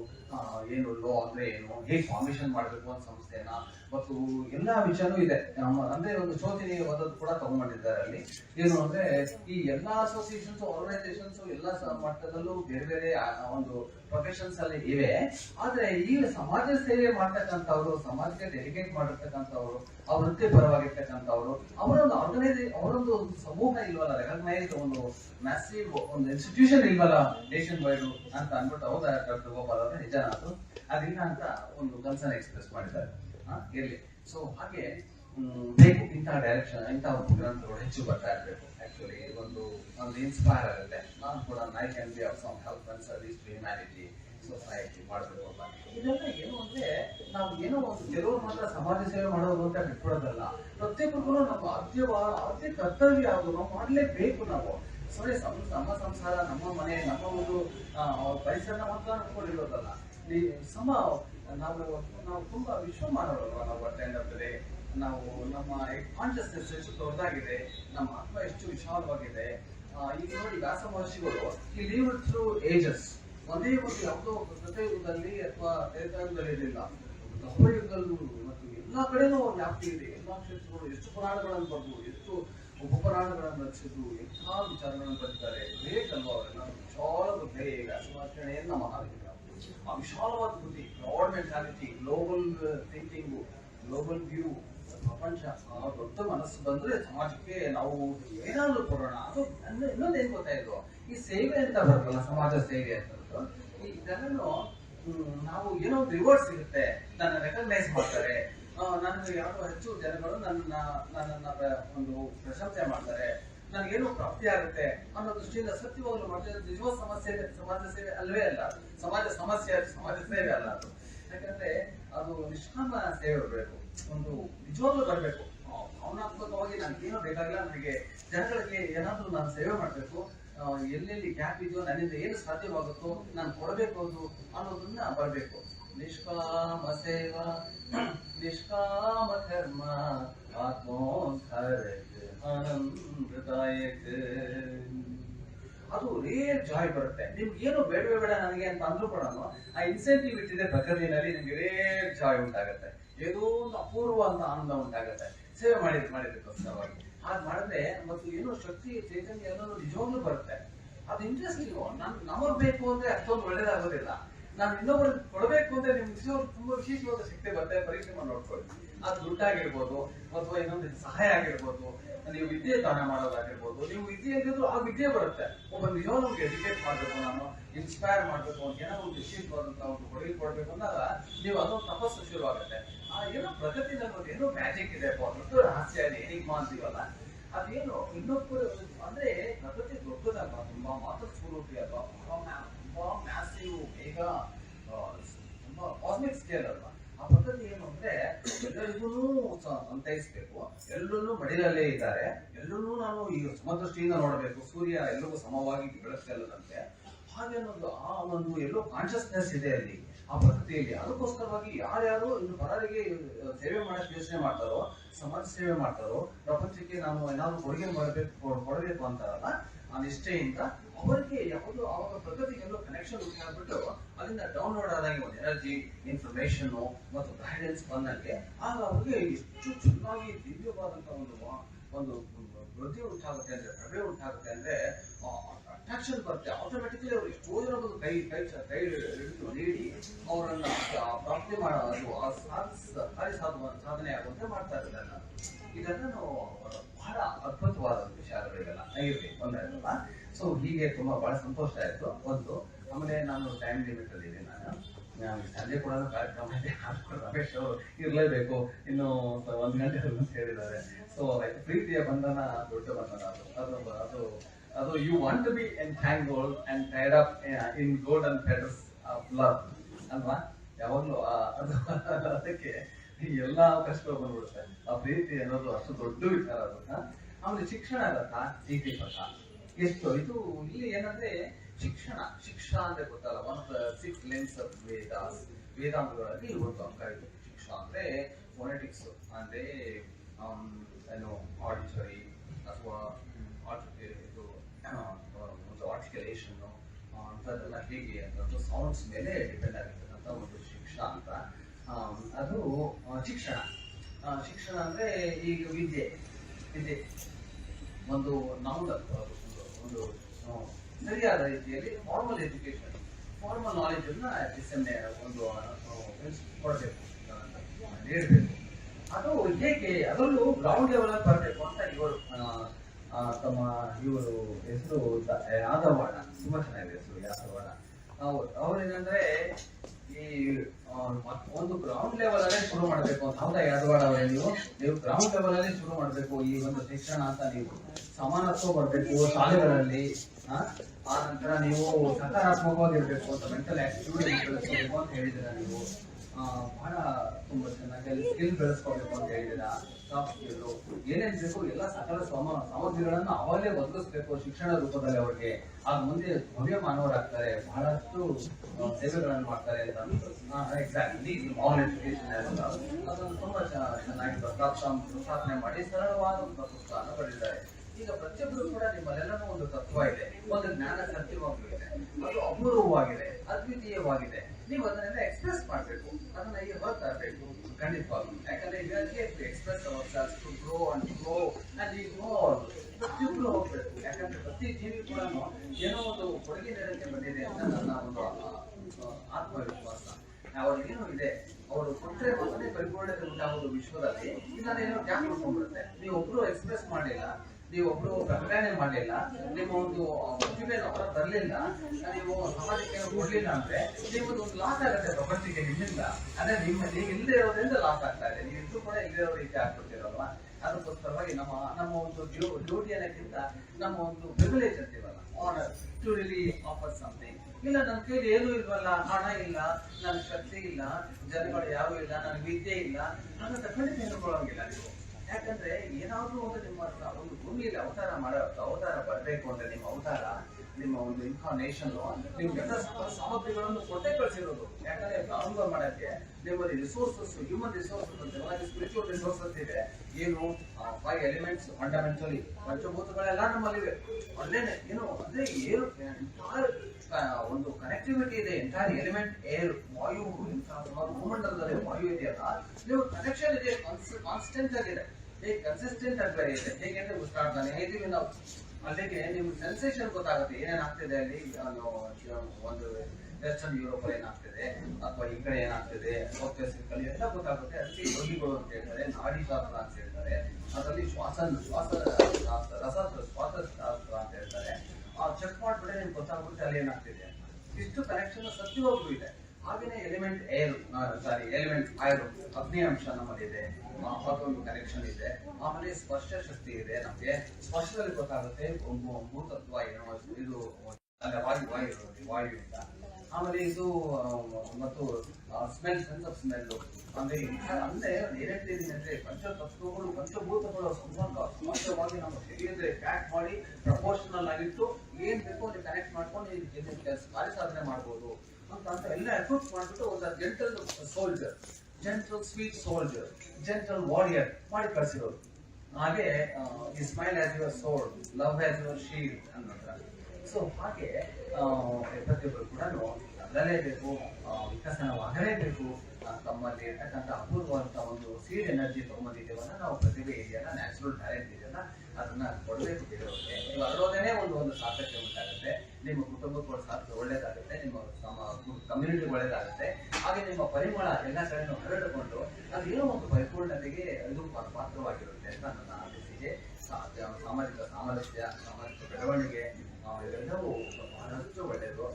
ಏನು ಲೋ ಅಂದ್ರೆ ಏನು, ಹೇಗ್ ಫಾರ್ಮೇಶನ್ ಮಾಡ್ಬೇಕು ಅಂತ ಸಂಸ್ಥೆನ. ಮತ್ತು ಎಲ್ಲಾ ವಿಷಯನೂ ಇದೆ. ಅಂದ್ರೆ ಒಂದು ಶೋಚನೀಯವಾದದ್ದು ಕೂಡ ತಗೊಂಡ್ಬಂದಿದ್ದಾರೆ ಅಲ್ಲಿ. ಏನು ಅಂದ್ರೆ, ಈ ಎಲ್ಲಾ ಅಸೋಸಿಯೇಷನ್ಸ್ ಆರ್ಗನೈಸೇಷನ್ಸ್ ಎಲ್ಲ ಮಟ್ಟದಲ್ಲೂ ಬೇರೆ ಬೇರೆ ಒಂದು ಪ್ರೊಫೆಷನ್ಸ್ ಅಲ್ಲಿ ಇವೆ. ಆದ್ರೆ ಈ ಸಮಾಜ ಸೇವೆ ಮಾಡ್ತಕ್ಕಂಥವ್ರು, ಸಮಾಜಕ್ಕೆ ಡೆಲಿಗೇಟ್ ಮಾಡಿರ್ತಕ್ಕಂಥವ್ರು ಆ ವೃತ್ತಿ ಪರವಾಗಿರ್ತಕ್ಕಂಥವ್ರು, ಅವರೊಂದು ಆರ್ಗನೈಸ್ ಅವರೊಂದು ಸಮೂಹ ಇಲ್ವಲ್ಲ ರೆಕಗ್ನೈಸ್ ಒಂದು ಮ್ಯಾಸಿವ್ ಒಂದು ಇನ್ಸ್ಟಿಟ್ಯೂಷನ್ ಇಲ್ವಲ್ಲ ನೇಷನ್ ವೈಡ್ ಅಂತ ಅನ್ಬಿಟ್ಟು ಹೌದಾ ಡಾಕ್ಟರ್ ಗೋಪಾಲ್ ಅವರೇ ಅದು ಅದಿಲ್ಲ ಅಂತ ಒಂದು ಕನ್ಸರ್ನ್ ಎಕ್ಸ್ಪ್ರೆಸ್ ಮಾಡಿದ್ದಾರೆ. ಇರಲಿ. ಸೊ ಹಾಗೆ ಬೇಕು ಇಂತಹ ಡೈರೆಕ್ಷನ್ ಇಂತಹ ಗ್ರಂಥಗಳು ಹೆಚ್ಚು ಬರ್ತಾ ಇರಬೇಕು. ಆಕ್ಚುಲಿ ಒಂದು ಒಂದು ಇನ್ಸ್ಪೈರ್ ಆಗುತ್ತೆ. ನಾನು ಕೂಡ I can be of some help and service to humanity society ಮಾಡಬೇಕು ಅಂತ. ಇದೆಲ್ಲ ಏನು ಅಂದ್ರೆ, ನಾವು ಏನೋ ಒಂದು ಕೆಲವರು ಮಾತ್ರ ಸಮಾಜ ಸೇವೆ ಮಾಡೋದು ಅಂತ ಬಿಟ್ಬಿಡೋದಲ್ಲ. ಪ್ರತಿಯೊಬ್ಬರಿಗೂ ನಮ್ಮ ಆದ್ಯ ಆದ್ಯ ಕರ್ತವ್ಯ ಅದು. ನಾವು ಮಾಡಲೇಬೇಕು ನಾವು. ಸಮ- ನಮ್ಮ ಸಂಸಾರ, ನಮ್ಮ ಮನೆ, ನಮ್ಮ ಒಂದು ಪರಿಸರ ಮಾತ್ರ ಅನ್ಕೊಂಡಿರೋದಲ್ಲ ಸಮ, ನಾವು ನಾವು ತುಂಬಾ ವಿಶ್ವ ಮಾಡೋರಲ್ವ ನಾವು ಅಟೆಂಡ್ ಆಗ್ತದೆ ನಾವು ನಮ್ಮ ಕಾನ್ಷಿಯಸ್ನೆಸ್ ಎಷ್ಟು ದೊಡ್ಡದಾಗಿದೆ, ನಮ್ಮ ಆತ್ಮ ಎಷ್ಟು ವಿಶಾಲವಾಗಿದೆ? ಈಗ ನೋಡಿ ವ್ಯಾಸ ಮಹರ್ಷಿಗಳು ಈ ಲೀವ್ ಥ್ರೂ ಏಜಸ್ ಒಂದೇ ಒಂದು ಯಾವುದೋ ಕೃತಯುಗದಲ್ಲಿ ಅಥವಾ ತ್ರೇತಾಯುಗದಲ್ಲಿ ಇರಲಿಲ್ಲ. ಯುಗದಲ್ಲೂ ಮತ್ತು ಎಲ್ಲಾ ಕಡೆನೂ ವ್ಯಾಪ್ತಿ ಇದೆ. ಎಲ್ಲಾ ಕ್ಷೇತ್ರಗಳು ಎಷ್ಟು ಪುರಾಣಗಳನ್ನು ಬರ್ಬೋದು, ಎಷ್ಟು ಉಪಪುರಾಣಗಳನ್ನು ರಚಿಸಿದ್ರು ಎಂಥ ವಿಚಾರಗಳನ್ನು ಬರೆದಿದ್ದಾರೆ. ಬೇಕಲ್ವ ಅವರೆಲ್ಲ ಅವರೆಲ್ಲ ವಿಶಾಲ ಬುದ್ಧಿ ವ್ಯಾಸವಾಚರಣೆಯನ್ನ ಮಹಾವಿದ್ಯ ಆ ವಿಶಾಲವಾದ ಬುದ್ಧಿ broad mentality global thinking global view ಪ್ರಪಂಚ ದೊಡ್ಡ ಮನಸ್ಸು ಬಂದ್ರೆ ಸಮಾಜಕ್ಕೆ ನಾವು ಏನಾದರೂ ಕೊಡೋಣ. ಅದು ಇನ್ನೊಂದು ಏನ್ ಗೊತ್ತಾಯ್ತು ಈ ಸೇವೆ ಅಂತ ಬರ್ತಲ್ಲ ಸಮಾಜ ಸೇವೆ ಅಂತ ಇದನ್ನು ನಾವು ಏನೋ ಇರುತ್ತೆ ಸಿಗುತ್ತೆ. ನನ್ನ ರೆಕಗ್ನೈಸ್ ಮಾಡ್ತಾರೆ. ನನಗೆ ಯಾರು ಹೆಚ್ಚು ಜನಗಳು ನನ್ನ, ನನ್ನನ್ನ ಒಂದು ಪ್ರಶಂಸೆ ಮಾಡ್ತಾರೆ. ನನಗೇನು ಪ್ರಾಪ್ತಿ ಆಗುತ್ತೆ ಅನ್ನೋ ದೃಷ್ಟಿಯಿಂದ ಸತ್ಯವಾಗಲು ಮಾಡಿದ್ರೆ ನಿಜವಾದ ಸಮಸ್ಯೆ ಸಮಾಜ ಸೇವೆ ಅಲ್ವೇ ಅಲ್ಲ. ಸಮಾಜ ಸಮಸ್ಯೆ ಸಮಾಜ ಸೇವೆ ಅಲ್ಲ ಅದು. ಯಾಕಂದ್ರೆ ಅದು ನಿಷ್ಕಾಮ ಸೇವೆ ಇರಬೇಕು ಒಂದು ನಿಜವಾಗ್ಲೂ ಬರಬೇಕು. ಭಾವನಾತ್ಮಕವಾಗಿ ನನಗೇನು ಬೇಕಾಗಿಲ್ಲ, ನನಗೆ ಜನಗಳಿಗೆ ಏನಾದ್ರೂ ನಾನು ಸೇವೆ ಮಾಡಬೇಕು. ಎಲ್ಲೆಲ್ಲಿ ಗ್ಯಾಪ್ ಇದೆಯೋ, ನನ್ನಿಂದ ಏನು ಸಾಧ್ಯವಾಗುತ್ತೋ, ನಾನು ಕೊಡಬೇಕು ಅನ್ನೋದನ್ನ ಬರಬೇಕು. ನಿಷ್ಕಾಮ ಸೇವಾ ನಿಷ್ಕಾಮ ಕರ್ಮ ಆತ್ಮೋದ್ಧಾರಕ ಆನಂದದಾಯಕ. ಅದು ರೇರ್ ಜಾಯ್ ಬರುತ್ತೆ. ನಿಮ್ಗೆ ಏನು ಬೇಡವೇ ಬೇಡ ನನಗೆ ಅಂತ ಅಂದ್ರೂ ಕೂಡ ಆ ಇನ್ಸೆಂಟಿವ್ ಇಟ್ಟಿದೆ ಪ್ರಕೃತಿನಲ್ಲಿ ನಿಮ್ಗೆ ರೇರ್ ಜಾಯ್ ಉಂಟಾಗುತ್ತೆ. ಏನೋ ಒಂದು ಅಪೂರ್ವ ಅಂತ ಆನಂದ ಉಂಟಾಗುತ್ತೆ. ಸೇವೆ ಮಾಡಿದ್ ಮಾಡಿದ್ದಕ್ಕೋಸ್ಕರವಾಗಿ. ಹಾಗೆ ಮಾಡಿದ್ರೆ ಮತ್ತು ಏನೋ ಶಕ್ತಿ, ಚೈತನ್ಯ ಅನ್ನೋದು ನಿಜವಾಗ್ಲೂ ಬರುತ್ತೆ. ಅದು ಇಂಟ್ರೆಸ್ಟ್ ಇಲ್ವೋ? ನಮ್ಗೆ ನಮಗ್ ಬೇಕು ಅಂದ್ರೆ ಅಷ್ಟೊಂದು ಒಳ್ಳೇದಾಗೋದಿಲ್ಲ. ನಾನು ಇನ್ನೊಬ್ರಿಗೆ ಕೊಡಬೇಕು ಅಂದ್ರೆ ನಿಮ್ಗೆ ತುಂಬಾ ವಿಶೇಷವಾದ ಶಕ್ತಿ ಬರುತ್ತೆ ಪರೀಕ್ಷೆ ಮಾಡಿ ನೋಡ್ಕೊಳ್ಳಿ. ಅದು ದುಡ್ಡಾಗಿರ್ಬೋದು ಅಥವಾ ಇನ್ನೊಂದು ಸಹಾಯ ಆಗಿರ್ಬೋದು, ನೀವು ವಿದ್ಯೆ ದಾನ ಮಾಡೋದಾಗಿರ್ಬೋದು, ನೀವು ವಿದ್ಯೆ ಆಗಿದ್ರು ಆ ವಿದ್ಯೆ ಬರುತ್ತೆ. ಒಬ್ಬ ನಿಜವಾಗ್ಲೂ ಎಜುಕೇಟ್ ಮಾಡಬೇಕು ನಾನು ಇನ್ಸ್ಪೈರ್ ಮಾಡಬೇಕು ಅಂತ ಏನೋ ಒಂದು ವಿಶೇಷವಾದಂತ ಒಂದು ಕೊಡುಗೆ ಕೊಡ್ಬೇಕು ಅಂದಾಗ ನೀವು ಅದೊಂದು ತಪಸ್ಸು ಶುರು ಆಗುತ್ತೆ ಆ ಏನೋ ಪ್ರಗತಿ ನನ್ನ ಏನೋ ಮ್ಯಾಜಿಕ್ ಇದೆ ಅನ್ನೋದು ರಹಸ್ಯ ಇದೆ ಹೇಗೆ ಮಾಡ್ತೀವಲ್ಲ ಅದೇನು ಇನ್ನೊಬ್ಬರು ಅಂದ್ರೆ ಪ್ರಗತಿ ದೊಡ್ಡದಲ್ಲ ತುಂಬಾ ಮಾತ್ರ ಸ್ವರೂಪಿ ಅಲ್ವಾ? ತುಂಬಾ ಮ್ಯಾಸಿವ್ ಬೇಗ ತುಂಬ ಕಾಸ್ಮಿಕ್ ಸ್ಕೇಲ್ ಅಲ್ವಾ ಆ ಪದ್ಧತಿ ಏನು ಅಂದ್ರೆ ಎಲ್ಲರಿಗೂ ಸಂತೈಸ್ಬೇಕು ಎಲ್ಲರೂ ಮಡಿಲಲ್ಲೇ ಇದ್ದಾರೆ ಎಲ್ಲರೂ ನಾನು ಈಗ ಸಮದೃಷ್ಟಿಯಿಂದ ನೋಡಬೇಕು ಸೂರ್ಯ ಎಲ್ಲರಿಗೂ ಸಮವಾಗಿ ಬೆಳಕಲ್ಲದಂತೆ ಹಾಗೆ ಅನ್ನೋದು ಆ ಒಂದು ಎಲ್ಲೋ ಕಾನ್ಶಿಯಸ್ನೆಸ್ ಇದೆ ಅಲ್ಲಿ. ಆ ಪದ್ಧತಿಯಲ್ಲಿ ಅದಕ್ಕೋಸ್ಕರವಾಗಿ ಯಾರ್ಯಾರು ಇನ್ನು ಪರರಿಗೆ ಸೇವೆ ಮಾಡಕ್ ಯೋಚನೆ ಮಾಡ್ತಾರೋ, ಸಮಾಜ ಸೇವೆ ಮಾಡ್ತಾರೋ, ಪ್ರಪಂಚಕ್ಕೆ ನಾನು ಏನಾದ್ರು ಕೊಡುಗೆ ಮಾಡಬೇಕು, ಕೊಡಬೇಕು ಅಂತಾರಲ್ಲ ನಿಷ್ಠೆಯಿಂದ ಅವರಿಗೆ ಯಾವುದು ಅವಾಗ ಪ್ರಕೃತಿಗೆ ಎಲ್ಲೋ ಕನೆಕ್ಷನ್ ಉಂಟಾಗ್ಬಿಟ್ಟು ಅದರಿಂದ ಡೌನ್ಲೋಡ್ ಆದಂಗೆ ಒಂದು ಎನರ್ಜಿ ಇನ್ಫಾರ್ಮೇಶನ್ ಮತ್ತು ಗೈಡೆನ್ಸ್ ಬಂದಂಗೆ ಆಗ ಅವ್ರಿಗೆ ಎಷ್ಟು ಚೆನ್ನಾಗಿ ದಿವ್ಯವಾದಂತ ಒಂದು ಒಂದು ವೃದ್ಧಿ ಉಂಟಾಗುತ್ತೆ ಅಂದ್ರೆ ಪ್ರಭೆ ಉಂಟಾಗುತ್ತೆ ಅಂದ್ರೆ ಅಟ್ರಾಕ್ಷನ್ ಬರುತ್ತೆ. ಆಟೋಮೆಟಿಕಲಿ ಅವ್ರು ಎಷ್ಟೋ ಜನ ಒಂದು ಕೈ ಕೈ ಕೈ ಹಿಡಿದು ನೀಡಿ ಅವರನ್ನ ಪ್ರಾಪ್ತಿ ಮಾಡೋದು ಸಾಧನೆ ಆಗುವಂತೆ ಮಾಡ್ತಾ ಇದ್ದಾರೆ. ಇದನ್ನ ನಾವು ಬಹಳ ಅದ್ಭುತವಾದ ವಿಚಾರಗಳಿಗೆಲ್ಲ ತೊಂದರೆ ಇರಲ್ಲ ಸೊ ಹೀಗೆ ತುಂಬಾ ಬಹಳ ಸಂತೋಷ ಆಯ್ತು. ಒಂದು, ಆಮೇಲೆ ನಾನು ಟೈಮ್ ಲಿಮಿಟ್ ಅಲ್ಲಿ ಇದ್ದೀನಿ ನಾನು. ಸಂಜೆ ಕೂಡ ಕಾರ್ಯಕ್ರಮ ರಮೇಶ್ ಅವರು ಇರಲೇಬೇಕು. ಇನ್ನು ಒಂದು ಗಂಟೆ ಅಂತ ಹೇಳಿದ್ದಾರೆ. ಸೊ ಪ್ರೀತಿಯ ಬಂಧನ, ದೊಡ್ಡ ಬಂಧನ ಅದು. ಅದು ಅದು you want to be in gold and tied up in gold and fetters of love ಅಲ್ವಾ? ಯಾವಾಗ್ಲೂ ಅದು, ಅದಕ್ಕೆ ಎಲ್ಲಾ ಅವಕಾಶಗಳು ಬಂದ್ಬಿಡುತ್ತೆ. ಆ ಪ್ರೀತಿ ಅನ್ನೋದು ಅಷ್ಟು ದೊಡ್ಡ ವಿಚಾರ ಹ? ಆಮೇಲೆ ಶಿಕ್ಷಣ ಇರತ್ತಾ? ಪ್ರೀತಿ ಪಥ ಎಷ್ಟು? ಇದು ಇಲ್ಲಿ ಏನಂದ್ರೆ ಶಿಕ್ಷಣ ಶಿಕ್ಷಣ ಅಂದ್ರೆ ಗೊತ್ತಲ್ಲ one of six limbs of Vedas ವೇದಾಂಗಗಳಲ್ಲಿ ಒಂದು ಅಂಕ ಇದು. ಶಿಕ್ಷಣ ಅಂದ್ರೆ ಪೊಲಿಟಿಕ್ಸ್ ಅಂದ್ರೆ ಆಮ್, ಏನು ಆಡಿಟರಿ ಅಥವಾ ಇದು ಒಂದು ಆರ್ಟಿಕಲೇಷನ್ ಅಂತದೆಲ್ಲ ಹೇಗೆ ಅಂತ ಸೌಂಡ್ಸ್ ಮೇಲೆ ಡಿಪೆಂಡ್ ಆಗಿರ್ತಕ್ಕಂಥ ಒಂದು ಶಿಕ್ಷಣ ಅಂತ ಅದು ಶಿಕ್ಷಣ. ಶಿಕ್ಷಣ ಅಂದ್ರೆ ಈಗ ವಿದ್ಯೆ. ವಿದ್ಯೆ. ಒಂದು ನೌಂಡ್ ಒಂದು ಸರಿಯಾದ ರೀತಿಯಲ್ಲಿ ಫಾರ್ಮಲ್ ಎಜುಕೇಶನ್ ಫಾರ್ಮಲ್ ನಾಲೆಜ್ ಅನ್ನ ಡಿಸೆಮ್ನೆ ಒಂದು ಕೊಡಬೇಕು ಹೇಳ್ಬೇಕು. ಅದು ಹೇಗೆ ಅದರಲ್ಲೂ ಗ್ರೌಂಡ್ ಲೆವೆಲ್ ಬರಬೇಕು ಅಂತ ಇವರು ತಮ್ಮ, ಇವರು ಹೆಸರು ಯಾದವಾಡ ತುಂಬಾ ಚೆನ್ನಾಗಿದೆ ಹೆಸರು ಯಾದವಾಡ ಅವ್ರು ಅವ್ರೇನಂದ್ರೆ ಈ ಒಂದು ಗ್ರೌಂಡ್ ಲೆವೆಲ್ ಅಲ್ಲೇ ಶುರು ಮಾಡಬೇಕು ಅಂತ. ಹೌದಾ, ಯಾದವಾಡ ಅವರೇ ನೀವು? ನೀವು ಗ್ರೌಂಡ್ ಲೆವೆಲ್ ಅಲ್ಲಿ ಶುರು ಮಾಡಬೇಕು ಈ ಒಂದು ಶಿಕ್ಷಣ ಅಂತ ನೀವು. ಸಮಾನತ್ವ ಬರಬೇಕು ಶಾಲೆಗಳಲ್ಲಿ, ಆ? ನಂತರ ನೀವು ಸಕಾರಾತ್ಮಕವಾಗಿರ್ಬೇಕು ಅಂತ ಮೆಂಟಲ್ ಆಕ್ಟಿವಿಟಿ ಅಂತ ಹೇಳಿದಿರ ನೀವು? ಬಹಳ ತುಂಬಾ ಚೆನ್ನಾಗಿ ಸ್ಕಿಲ್ ಬೆಳೆಸ್ಕೊಳ್ಬೇಕು ಅಂತ ಹೇಳಿದಿರ ಸಾಫ್ಟ್ ಸ್ಕಿಲ್ ಏನೇನ್ ಬೇಕು ಎಲ್ಲ ಸಕಲ ಸಮ, ಸಾಮಗ್ರಿಗಳನ್ನ ಅವಾಗಲೇ ಒದಗಿಸ್ಬೇಕು ಶಿಕ್ಷಣ ರೂಪದಲ್ಲಿ ಅವ್ರಿಗೆ. ಆಗ ಮುಂದೆ ಭವ್ಯ ಮಾನವರಾಗ್ತಾರೆ, ಬಹಳಷ್ಟು ಸೇವೆಗಳನ್ನು ಮಾಡ್ತಾರೆ ಎಕ್ಸಾಕ್ಟ್ಲಿ ಆಲ್ ಎಜುಕೇಶನ್ ಅದನ್ನು ತುಂಬಾ ಚೆನ್ನಾಗಿ ಪ್ರಸ್ತಾಪ ಪ್ರಸ್ತಾಪನೆ ಮಾಡಿ ಸರಳವಾದ ಒಂದು ಪುಸ್ತಕವನ್ನು ಬರೆದಿದ್ದಾರೆ. ಈಗ ಪ್ರತಿಯೊಬ್ಬರು ಕೂಡ ನಿಮ್ಮಲ್ಲೆಲ್ಲನೂ ಒಂದು ತತ್ವ ಇದೆ. ಒಂದು ಜ್ಞಾನ ಸತ್ಯವಾಗಿದೆ ಅದು ಅಪೂರ್ವವಾಗಿದೆ, ಅದ್ವಿತೀಯವಾಗಿದೆ. ನೀವು ಅದನ್ನೆಲ್ಲ ಎಕ್ಸ್ಪ್ರೆಸ್ ಮಾಡಬೇಕು. ಅದನ್ನ ಈಗ ಹೊರತರಬೇಕು ಖಂಡಿತವಾಗ್ಲು ಯಾಕಂದ್ರೆ ಇದಕ್ಕೆ express ourselves to grow and grow and grow ಪ್ರತಿಯೊಬ್ಬರು ಹೋಗ್ಬೇಕು ಯಾಕಂದ್ರೆ ಪ್ರತಿ ಜೀವಿ ಕೂಡ ಏನೋ ಒಂದು ಕೊಡುಗೆ ನೀಡಕ್ಕೆ ಬಂದಿದೆ ಅಂತ ನನ್ನ ಒಂದು ಆತ್ಮವಿಶ್ವಾಸ. ಅವ್ರಿಗೇನು ಇದೆ. ಅವರು ಕೊಟ್ಟರೆ ಮೊದಲೇ ಪರಿಪೂರ್ಣತೆ ಉಂಟಾಗೋದು ವಿಶ್ವದಲ್ಲಿ. ಇಲ್ಲಾಂದ್ರೆ ಗ್ಯಾಪ್ ಮಾಡ್ಕೊಂಡ್ಬಿಡುತ್ತೆ ನೀವು ಒಬ್ರು ಎಕ್ಸ್ಪ್ರೆಸ್ ಮಾಡಿಲ್ಲ ನೀವು ಒಬ್ರು ಪ್ರಕಟಣೆ ಮಾಡಲಿಲ್ಲ, ನಿಮ್ಮ ಒಂದು ಪ್ರತಿಭೆ ಹೊರ ತರಲಿಲ್ಲ ನೀವು ಸಮಾಜಕ್ಕೆ ಕೊಡಲಿಲ್ಲ ಅಂದ್ರೆ ನಿಮ್ಮದು ಒಂದು ಲಾಸ್ ಆಗುತ್ತೆ ಪ್ರಪಂಚಕ್ಕೆ ನಿಮ್ಮಿಂದ. ಅಂದ್ರೆ ನಿಮ್ಮ, ನೀವು ಇಲ್ಲದೆ ಇರೋದ್ರಿಂದ ಲಾಸ್ ಆಗ್ತಾ ಇದೆ. ನೀವು ಇದ್ರು ಕೂಡ ಇಲ್ಲದೆ ಇರೋ ರೀತಿ ಆಗ್ಬಿಡ್ತೀರಲ್ವಾ? ಅದಕ್ಕೋಸ್ಕರವಾಗಿ ನಮ್ಮ ನಮ್ಮ ಒಂದು ಡ್ಯೂಟಿ ಅನ್ನೋಕ್ಕಿಂತ ನಮ್ಮ ಒಂದು ಪ್ರಿವಿಲೇಜ್ ಅಂತೀವಲ್ಲ honour to really offer something ಇಲ್ಲ, ನನ್ನ ಕೈಲಿ ಏನೂ ಇಲ್ವಲ್ಲ, ಹಣ ಇಲ್ಲ, ನನ್ನ ಶಕ್ತಿ ಇಲ್ಲ, ಜನಗಳು ಯಾರು ಇಲ್ಲ ನನ್ನ ವಿದ್ಯೆ ಇಲ್ಲ, ನನ್ನ ಖಂಡಿತ ಹೇಳ್ಕೊಳ್ಳೋಂಗಿಲ್ಲ ನೀವು. ಯಾಕಂದ್ರೆ ಏನಾದ್ರೂ ಒಂದು ನಿಮ್ಮ ಒಂದು ಭೂಮಿಯಲ್ಲಿ ಅವತಾರ ಮಾಡೋ ಅವತಾರ ಬರಬೇಕು ಅಂದ್ರೆ ನಿಮ್ಮ ಅವತಾರ ನಿಮ್ಮ ಒಂದು ಇನ್ಫಾರ್ಮೇಶನ್ ಸಮ- ಸಾಮಗ್ರಿಗಳನ್ನು ಕೊಟ್ಟೆ ಕಳಿಸಿರೋದು. ಯಾಕಂದ್ರೆ ಪ್ರಾರಂಭ ಮಾಡೋಕ್ಕೆ ನಿಮ್ಮಲ್ಲಿ ರಿಸೋರ್ಸಸ್ ಹ್ಯೂಮನ್ ರಿಸೋರ್ಸಸ್ ಅಂತ ಸ್ಪಿರಿಚುವಲ್ ರಿಸೋರ್ಸಸ್ ಇದೆ. ಏನು? ಫೈವ್ ಎಲಿಮೆಂಟ್ಸ್ ಫಂಡಮೆಂಟಲಿ ಪಂಚಭೂತಗಳೆಲ್ಲ ನಮ್ಮಲ್ಲಿವೆ. ಒಳ್ಳೆನೆ ಏನು? ಅಂದ್ರೆ entire, ಆ, ಒಂದು ಕನೆಕ್ಟಿವಿಟಿ ಇದೆ. ಎಂಟೈರ್ ಎಲಿಮೆಂಟ್ ಏರ್ ವಾಯು ಭೂಮಂಡಲದಲ್ಲಿ ವಾಯು ಇದೆಯಲ್ಲ ನೀವು ಕನೆಕ್ಷನ್ ಇದೆ. ಕಾನ್ಸ್ಟೆಂಟ್ ಆಗಿದೆ. ಹೇಗೆ ಕನ್ಸಿಸ್ಟೆಂಟ್ ಆಗಿ ಇದೆ ಹೇಗೆ ಅಂದ್ರೆ ಸ್ಟಾರ್ಟ್ ಇದೀವಿ ನಾವು. ಅಲ್ಲಿಗೆ ನಿಮ್ಗೆ ಸೆನ್ಸೇಷನ್ ಗೊತ್ತಾಗುತ್ತೆ ಏನೇನಾಗ್ತಿದೆ ಅಲ್ಲಿ? ಒಂದು ವೆಸ್ಟರ್ನ್ ಯುರೋಪ್ ಏನಾಗ್ತಿದೆ? ಅಥವಾ ಈ ಕಡೆ ಏನಾಗ್ತಿದೆ? ಸೌತ್ ಎಲ್ಲ ಗೊತ್ತಾಗುತ್ತೆ. ಅದಕ್ಕೆ ಯೋಗಿಗಳು ಅಂತ ಹೇಳ್ತಾರೆ, ನಾಡಿ ಶಾಸ್ತ್ರ ಅಂತ ಹೇಳ್ತಾರೆ. ಅದರಲ್ಲಿ ಶ್ವಾಸ ಶ್ವಾಸ ಶಾಸ್ತ್ರ ರಸ ಶಾಸ್ತ್ರ ಅಂತ ಹೇಳ್ತಾರೆ. ಆ ಚೆಕ್ ಮಾಡ್ಬಿಟ್ರೆ ನಿಮ್ಗೆ ಗೊತ್ತಾಗುತ್ತೆ ಅಲ್ಲಿ ಏನಾಗ್ತಿದೆ. ಇಷ್ಟು ಕನೆಕ್ಷನ್ ಸತ್ಯವಾಗ್ಲೂ ಇದೆ. ಹಾಗೇನೆ element air sorry element fire ಅಗ್ನಿ ಅಂಶ ನಮ್ಮಲ್ಲಿದೆ. ಮಹತ್ವೊಂದು ಕನೆಕ್ಷನ್ ಇದೆ. ಆಮೇಲೆ ಸ್ಪರ್ಶ ಶಕ್ತಿ ಇದೆ ನಮಗೆ. ಸ್ಪರ್ಶದಲ್ಲಿ ಗೊತ್ತಾಗುತ್ತೆ ಒಂದು ಭೂತತ್ವ ಏನೋ ಇದು ವಾಯು ವಾಯು ವಾಯು ಅಂತ. ಆಮೇಲೆ ಇದು ಮತ್ತು ಸ್ಮೆಲ್ ಸೆನ್ಸ್ ಆಫ್ ಸ್ಮೆಲ್ ಅಂದ್ರೆ ಅಂದ್ರೆ ಹೇಳ್ತಿದೀನಿ ಅಂದ್ರೆ ಪಂಚತತ್ವಗಳು, ಪಂಚಭೂತಗಳು ಸಂಬಂಧ ಸ್ಪಷ್ಟವಾಗಿ ನಮ್ಮ ಶರೀರದಲ್ಲಿ ಪ್ಯಾಕ್ ಮಾಡಿ ಪ್ರಪೋರ್ಷನಲ್ ಆಗಿಟ್ಟು ಏನ್ ಬೇಕೋ ಅಲ್ಲಿ ಕನೆಕ್ಟ್ ಮಾಡ್ಕೊಂಡು ಇದಕ್ಕೆ ಕಾರ್ಯ ಸಾಧನೆ ಮಾಡ್ಬೋದು. ಅಂತ ಎಲ್ಲ ಎಫರ್ಟ್ ಮಾಡ್ಬಿಟ್ಟು ಒಂದು gentle soldier gentle sweet soldier gentle warrior ಮಾಡಿ ಕಳಿಸಿರೋದು ಹಾಗೆ smile as your soul love as your shield ಅನ್ನೋದ್ರ. ಸೊ ಹಾಗೆ ಪ್ರತಿಯೊಬ್ಬರು ಕೂಡ ಅದರಲೇಬೇಕು ವಿಕಸನವಾಗಲೇಬೇಕು. ತಮ್ಮಲ್ಲಿ ಇರ್ತಕ್ಕಂಥ ಅಪೂರ್ವಂತ ಒಂದು ಸೀಡ್ ಎನರ್ಜಿ ತಗೊಂಬಂದಿದ್ದೇವಲ್ಲ, ನಾವು ಪ್ರತಿಭೆ ಇದೆಯಲ್ಲ ನ್ಯಾಚುರಲ್ ಟ್ಯಾಲೆಂಟ್ ಇದೆಯಲ್ಲ, ಅದನ್ನ ಕೊಡಬೇಕು ಬೇರೆಯವ್ರಿಗೆ ನೀವು ಒಂದು ಒಂದು ಸಾರ್ಥಕ್ಯ ಉಂಟಾಗುತ್ತೆ. ನಿಮ್ಮ ಕುಟುಂಬಕ್ಕೆ ಸಾಧ್ಯ ಒಳ್ಳೇದಾಗುತ್ತೆ, ನಿಮ್ಮ ಕಮ್ಯುನಿಟಿ ಒಳ್ಳೇದಾಗುತ್ತೆ. ಹಾಗೆ ನಿಮ್ಮ ಪರಿಮಳ ಎಲ್ಲ ಕಡೆನೂ ಹರಡಿಕೊಂಡು ಅದು ಏನೋ ಒಂದು ಪರಿಪೂರ್ಣತೆಗೆ ಇದು ಪಾತ್ರವಾಗಿರುತ್ತೆ ಅಂತ ನನ್ನ ಸಾಧ್ಯ, ಸಾಮಾಜಿಕ ಸಾಮರಸ್ಯ, ಸಾಮಾಜಿಕ ಬೆಳವಣಿಗೆ ಇವೆಲ್ಲವೂ ಬಹಳಷ್ಟು ಒಳ್ಳೆಯದು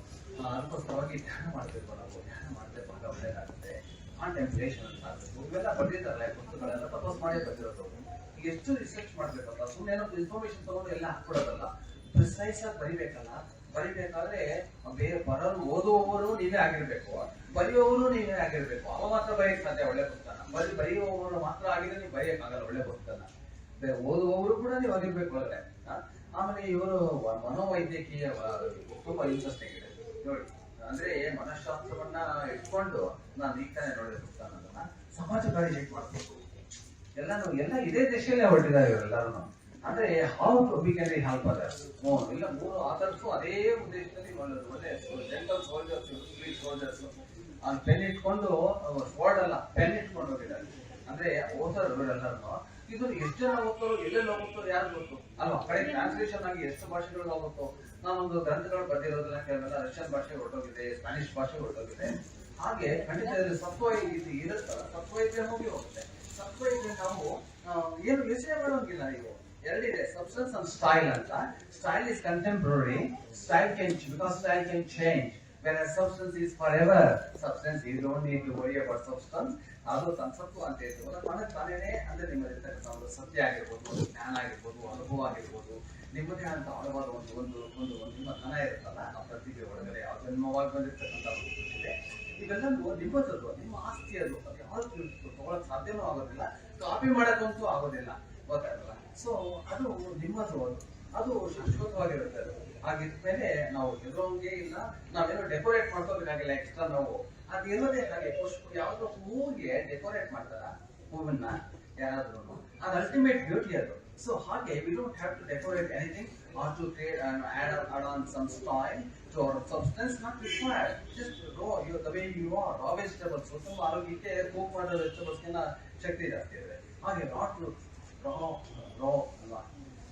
ಅದಕ್ಕೋಸ್ಕರವಾಗಿ ಧ್ಯಾನ ಮಾಡಬೇಕು ನಾವು, ಧ್ಯಾನ ಮಾಡಿದ್ರೆ ಬಹಳ ಒಳ್ಳೆಯದಾಗುತ್ತೆ ಕಾಂಟೆಂಪ್ಲೇಷನ್ ಅಂತ ಆಗಬೇಕು, ಇವೆಲ್ಲ ಬಂದಿದ್ದಾರೆ ಪುಸ್ತಕಗಳೆಲ್ಲ ತಪಸ್ ಮಾಡೇ ಬಂದಿರೋದು. ಈಗ ಎಷ್ಟು ರಿಸರ್ಚ್ ಮಾಡಬೇಕಲ್ಲ ಸುಮ್ಮನೆ ಇನ್ಫಾರ್ಮೇಶನ್ ತಗೊಂಡು ಎಲ್ಲ ಹಾಕ್ಬಿಡೋದಲ್ಲ. ಪ್ರಿಸೈಸ್ ಬರಿಬೇಕಲ್ಲ. ಬರಿಬೇಕಾದ್ರೆ ಬೇರೆ ಬರೋರು ಓದುವವರು ನೀವೇ ಆಗಿರ್ಬೇಕು. ಬರೆಯುವವರು ನೀವೇ ಆಗಿರ್ಬೇಕು. ಅವ ಮಾತ್ರ ಬರೆಯಕ್ ಸಾಧ್ಯ ಒಳ್ಳೆ ಪುಸ್ತಕ. ಬರೀ, ಬರೆಯುವವರು ಮಾತ್ರ ಆಗಿದ್ರೆ ನೀವು ಬರೆಯಕ್ಕಾಗಲ್ಲ, ಒಳ್ಳೆ ಪುಸ್ತಕ. ಬೇರೆ ಓದುವವರು ಕೂಡ ನೀವು ಆಗಿರ್ಬೇಕು ಅಂದ್ರೆ ಆಮೇಲೆ ಇವರು ಮನೋವೈದ್ಯಕೀಯ ತುಂಬ ಇಂಟ್ರೆಸ್ಟಿಂಗ್ ಇದೆ ನೋಡಿ, ಅಂದ್ರೆ ಮನಃಶಾಸ್ತ್ರವನ್ನ ಇಟ್ಕೊಂಡು ನಾನು ಈಗ ತಾನೇ ನೋಡಿದ ಅನ್ನೋದನ್ನ ಸಮಾಜಕಾರಿ ಕಾರ್ಯ ಮಾಡ್ಬೇಕು? ಎಲ್ಲಾನು, ಎಲ್ಲ ಇದೇ ದೇಶದಲ್ಲೇ ಹೊರಟಿದ್ದಾರೆ ಇವರೆಲ್ಲರೂ ಅಂದ್ರೆ how to we can help others ಇಲ್ಲ, ಮೂರು ಆದರ್ಸು ಅದೇ ಉದ್ದೇಶದಲ್ಲಿ ಮಾಡೋದು. ಒಳ್ಳೆ ಜೆಂಟಲ್ ಸೋಲ್ಜರ್ಸ್ ಸ್ಟ್ರೀಟ್ ಸೋಲ್ಜರ್ಸ್ ಆ ಪೆನ್ ಇಟ್ಕೊಂಡು ಸ್ವಾರ್ಡ್ ಅಲ್ಲ ಪೆನ್ ಇಟ್ಕೊಂಡು ಹೋಗಿದ್ದಾರೆ. ಅಂದ್ರೆ ಓದರ್ ಎಲ್ಲರೂ ಇದು ಎಷ್ಟು ಜನ ಹೋಗ್ತಾರೋ ಎಲ್ಲೆಲ್ಲಿ ಹೋಗುತ್ತೋ ಯಾರು ಗೊತ್ತು? ಅಲ್ವಾ? ಕಡೆ ಟ್ರಾನ್ಸ್ಲೇಷನ್ ಆಗಿ ಎಷ್ಟು ಭಾಷೆಗಳು ಹೋಗುತ್ತೋ? ನಾನೊಂದು ಗ್ರಂಥಗಳು ಬರೆದಿರೋದನ್ನ ಕೇಳಿದ್ರೆ ರಷ್ಯನ್ ಭಾಷೆ ಹೊರಟೋಗಿದೆ, ಸ್ಪ್ಯಾನಿಷ್ ಭಾಷೆ ಹೊರಟೋಗಿದೆ. ಹಾಗೆ ಖಂಡಿತ ಸತ್ವ ಇರುತ್ತಲ್ಲ ಇರುತ್ತೆ ಸತ್ವ ಇದ್ರೆ ಹೋಗಿ ಹೋಗುತ್ತೆ. ಸತ್ವ ಇದ್ರೆ ನಾವು ಏನು ಯೋಚನೆ ಮಾಡೋಂಗಿಲ್ಲ ನೀವು ಎರಡಿದೆ ಸಬ್ಸ್ಟೆನ್ಸ್ ಅಂಡ್ ಸ್ಟೈಲ್ ಅಂತ. Style is contemporary style can because style can change whereas substance is forever. Substance, you don't need to worry about substance. ಅದು ತನ್ಸತ್ವ ಅಂತ ತಾನೇ ತಾನೇನೆ ಅಂದ್ರೆ ನಿಮ್ಮಲ್ಲಿರ್ತಕ್ಕಂಥ ಒಂದು ಸತ್ಯ ಆಗಿರ್ಬೋದು, ಒಂದು ಜ್ಞಾನ ಆಗಿರ್ಬೋದು, ಅನುಭವ ಆಗಿರ್ಬೋದು. ನಿಮ್ಮದೇ ಅಂತ ಆಳವಾದ ಒಂದು ಒಂದು ಒಂದು ನಿಮ್ಮ ಧನ ಇರುತ್ತಲ್ಲ, ಆ ಪ್ರತಿಭೆ ಒಳಗಡೆ, ಆ ಜನ್ಮವಾಗಿ ಬಂದಿರ್ತಕ್ಕಂಥ ಇದೆ ಇವೆಲ್ಲವೂ ನಿಮ್ಮದದು ನಿಮ್ಮ ಆಸ್ತಿ ಅದು ಅದು ಯಾವ್ದು ತಗೊಳಕ್ ಸಾಧ್ಯನೂ ಆಗೋದಿಲ್ಲ. ಕಾಪಿ ಮಾಡಕ್ಕಂತೂ ಆಗೋದಿಲ್ಲ. ಗೊತ್ತಾಗಲ್ಲ ಸೊ ಅದು ನಿಮ್ಮದು ಅದು. ಅದು ಶಾಶ್ವತವಾಗಿರುತ್ತೆ ಅದು. ಹಾಗಿದ್ಮೇಲೆ ನಾವು ಹೆದರೋಂಗೆ ಇಲ್ಲ. ನಾವೇನೋ ಡೆಕೋರೇಟ್ ಮಾಡ್ಕೋಬೇಕಾಗಿಲ್ಲ ಎಕ್ಸ್ಟ್ರಾ ನಾವು. ಅದು ಇರೋದೇ ಹಾಗೆ ಪುಷ್ಪ ಯಾವುದೋ ಹೂವಿಗೆ ಡೆಕೋರೇಟ್ ಮಾಡ್ತಾರ? ಹೂವನ್ನ ಯಾರಾದ್ರೂ ಅದು ಅಲ್ಟಿಮೇಟ್ ಬ್ಯೂಟಿ ಅದು. ಸೊ ಹಾಗೆ we don't have to decorate anything or to create add add on some style to our substance not required just raw you the way you are raw vegetables ತುಂಬ ಆರೋಗ್ಯಕ್ಕೆ cook ಮಾಡೋ ವೆಜಿಟೇಬಲ್ಸ್ಗೆಲ್ಲ ಶಕ್ತಿ ಜಾಸ್ತಿ ಇದೆ. ಹಾಗೆ not ರಾ ರಾ ಅಲ್ವಾ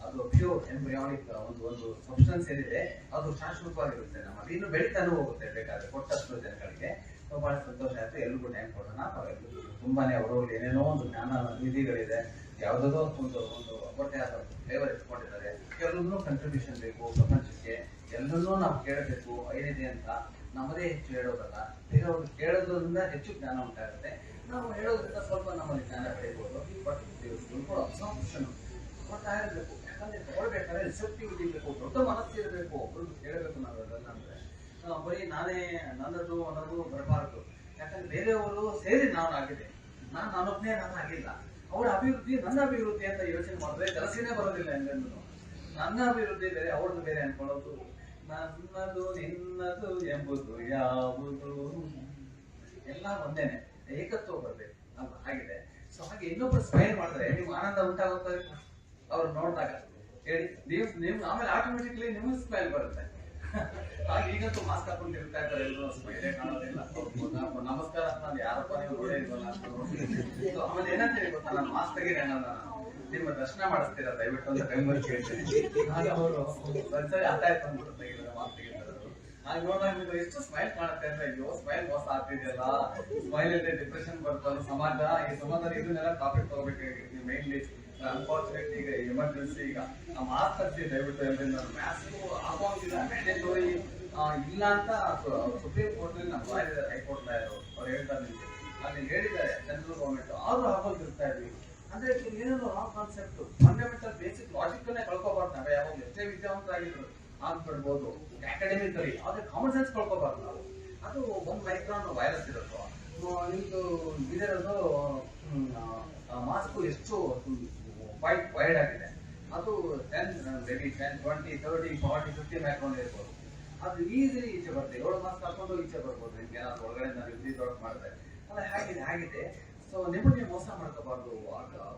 ಅದು pure embryonic ಒಂದು ಒಂದು ಸಬ್ಸ್ಟೆನ್ಸ್ ಏನಿದೆ, ಅದು ಶಾಶ್ವತವಾಗಿರುತ್ತೆ ನಮ್ಮಲ್ಲಿ ಇನ್ನು ಬೆಳೀತಾನೂ ಹೋಗುತ್ತೆ ಬೇಕಾದ್ರೆ ಕೊಟ್ಟಷ್ಟು ಜನಗಳಿಗೆ. ತುಂಬಾ ಸಂತೋಷ ಆಯ್ತು. ಎಲ್ರಿಗೂ ಟೈಮ್ ಕೊಡೋಣ. ತುಂಬಾನೇ ಅವರವ್ರಿಗೆ ಏನೇನೋ ಒಂದು ಜ್ಞಾನ ನಿಧಿಗಳಿದೆ ಯಾವುದೋ ಒಂದು ಒಂದು ಒಬ್ಬಟ್ಟೆ ಆದ ಫ್ಲೇವರ್ ಇಟ್ಕೊಂಡಿದ್ದಾರೆ. ಕೆಲವೊಂದು ಕಂಟ್ರಿಬ್ಯೂಷನ್ ಬೇಕು ಪ್ರಪಂಚಕ್ಕೆ. ಎಲ್ಲರನ್ನೂ ನಾವು ಕೇಳಬೇಕು ಏನಿದೆ ಅಂತ ನಮ್ಮದೇ ಹೆಚ್ಚು ಹೇಳೋದಲ್ಲ. ಬೇರೆಯವ್ರು ಕೇಳೋದ್ರಿಂದ ಹೆಚ್ಚು ಜ್ಞಾನ ಉಂಟಾಗುತ್ತೆ. ನಾವು ಹೇಳೋದ್ರಿಂದ ಸ್ವಲ್ಪ ನಮ್ಮಲ್ಲಿ ಜ್ಞಾನ ಬೆಳಿಬೋದು. ಬಟ್ ಸ್ವಲ್ಪ ಮಾಡ್ತಾ ಇರಬೇಕು. ಯಾಕಂದ್ರೆ ತಗೊಳ್ಬೇಕಾದ್ರೆ ರಿಸೆಪ್ಟಿವಿಟಿ ಇರಬೇಕು ದೊಡ್ಡ ಮನಸ್ಸು ಇರಬೇಕು. ಒಬ್ಬರು ಕೇಳಬೇಕು ನಾವೆಲ್ಲ ಅಂದ್ರೆ. ಬರೀ ನಾನೇ ನನ್ನದು ಅನ್ನೋದು ಬರಬಾರದು. ಯಾಕಂದ್ರೆ ಬೇರೆಯವರು ಸೇರಿ ನಾನು ಆಗಿದೆ. ನಾನು ನಾನೊಬ್ಬನೇ ನಾನು ಆಗಿಲ್ಲ. ಅವರ ಅಭಿವೃದ್ಧಿ ನನ್ನ ಅಭಿವೃದ್ಧಿ ಅಂತ ಯೋಚನೆ ಮಾಡಿದ್ರೆ ಕೆಲಸನೇ ಬರೋದಿಲ್ಲ ಎಂದೆಂದು ನನ್ನ ಅಭಿವೃದ್ಧಿ ಬೇರೆ, ಅವ್ರದ್ದು ಬೇರೆ ಅನ್ಕೊಳ್ಳೋದು. ನನ್ನದು ನಿನ್ನದು ಎಂಬುದು ಯಾವುದು? ಎಲ್ಲ ಒಂದೇನೆ ಏಕತ್ವ ಬರ್ಬೇಕು. ಅಲ್ವಾ? ಹಾಗಿದೆ. ಸೊ ಹಾಗೆ ಇನ್ನೊಬ್ರು ಸ್ಮೈಲ್ ಮಾಡಿದ್ರೆ ನಿಮ್ಗೆ ಆನಂದ ಉಂಟಾಗುತ್ತೆ ಅವ್ರು ನೋಡಿದಾಗ. ಹೇಳಿ, ನೀವು ನೀವು, ಆಮೇಲೆ ಆಟೋಮೆಟಿಕ್ಲಿ ನಿಮ್ಗೆ ಸ್ಮೈಲ್ ಬರುತ್ತೆ. ಹಾಗೆ ಈಗಂತೂ ಮಾಸ್ಕ್ ಹಾಕೊಂಡು ಇದ್ದಾರೆ ಎಲ್ಲರೂ. ಸ್ಮೈಲೇ ಕಾಣೋದಿಲ್ಲ. ನಮಸ್ಕಾರ ನಾನು ಯಾರಪ್ಪ ನೀವು ನೋಡೇ ಇಲ್ವಲ್ಲ ಆಮೇಲೆ ಏನಂತ ಹೇಳಿ ಆಮೇಲೆ ಏನಂತೇಳಿ ಗೊತ್ತಾ? ನಾನು ಮಾಸ್ಕ್ ತೆಗೀರಿ ಅನ್ನೋದು ನಾನು. ನಿಮ್ಮ ದರ್ಶನ ಮಾಡಿಸ್ತೀರಾ ದಯವಿಟ್ಟು ಅಂತ ಕೈಮಲ್ಲಿ ಕೇಳ್ತೀನಿ. ಆಗ ಅವರು ಒಂದ್ಸರಿ ಅರ್ಥ ಆಯ್ತು ಅಂದ್ಬಿಟ್ಟು ಇದರ ಮಾತಿಗೆ. ಹಾಗೆ ನೋಡಿದಾಗ ನಿಮ್ಗೆ ಎಷ್ಟು ಸ್ಮೈಲ್ ಮಾಡುತ್ತೆ ಅಂದ್ರೆ, ಅಯ್ಯೋ ಸ್ಮೈಲ್ ಮೋಸ ಆಗ್ತಿದೆಯಲ್ಲ. ಸ್ಮೈಲ್ ಇಲ್ಲದೆ ಡಿಪ್ರೆಷನ್ ಬರ್ತಲ್ಲ ಸಮಾಜ. ಈ ಸಮಾಜದಲ್ಲಿ ಇದನ್ನೆಲ್ಲ ಟಾಪಿಕ್ ತಗೋಬೇಕಾಗಿತ್ತು ಮೈನ್ಲಿ ಅನ್ಫಾರ್ಚುನೇಟ್ ಈಗ ಎಮರ್ಜೆನ್ಸಿ ಈಗ ಆ ಆಸ್ಪತ್ರೆ ದಯವಿಟ್ಟು ಎಲ್ಲರಿಂದ ಮ್ಯಾಸ್ಕ್ ಆಗುವಂಗಿಲ್ಲ ಮ್ಯಾಂಡೇಟರಿ ಇಲ್ಲ ಅಂತ ಸುಪ್ರೀಂ ಕೋರ್ಟ್ ನಮ್ಮ ಮಾಡಿದ್ದಾರೆ ಹೈಕೋರ್ಟ್ ಲಾಯರ್ ಅವ್ರು ಹೇಳ್ತಾರೆ ನಿಮ್ಗೆ. ಅಲ್ಲಿ ಹೇಳಿದ್ದಾರೆ ಸೆಂಟ್ರಲ್ ಗೌರ್ಮೆಂಟ್ ಆದ್ರೂ ಹಾಕೋದಿರ್ತಾ ಇದ್ವಿ ಅಂದ್ರೆ ಏನೇನು wrong concept fundamental basic logic ಅನ್ನೇ ಕಳ್ಕೋಬಾರ್ದು ನಾವು. ಯಾವಾಗ ಎಷ್ಟೇ ವಿದ್ಯಾವಂತರಾಗಿದ್ರು ಆಗ್ಬಿಡ್ಬೋದು ಅಲ್ಲಿ ಆದ್ರೆ ಕಾಮನ್ ಸೆನ್ಸ್ ಕಳ್ಕೋಬಾರ್ದು ನಾವು. ಅದು ಒಂದು ಮೈಕ್ರಾನ್ ವೈರಸ್ ಇರುತ್ತೋ ನಿಮ್ದು ಇದಿರೋದು ಮಾಸ್ಕ್ ಎಷ್ಟು ವೈಡ್ ವೈಡ್ ಆಗಿದೆ. ಅದು ten maybe ten twenty thirty forty fifty micron ಇರ್ಬೋದು. ಅದು ಈಸಿಲಿ ಈಚೆ ಬರುತ್ತೆ ಏಳು ಮಾಸ್ಕ್ ಹಾಕೊಂಡು ಈಚೆ ಬರ್ಬೋದು. ನಿಮ್ಗೆ ಏನಾದ್ರು ಒಳಗಡೆ ನಾವು ಇಲ್ಲಿ ದೊಡ್ಡ ಮಾಡಿದ್ರೆ ಅಲ್ಲ, ಹೇಗಿದೆ ಆಗಿದೆ ಸೊ ನಿಮಗೆ ಮೋಸ ಮಾಡ್ಕೋಬಾರ್ದು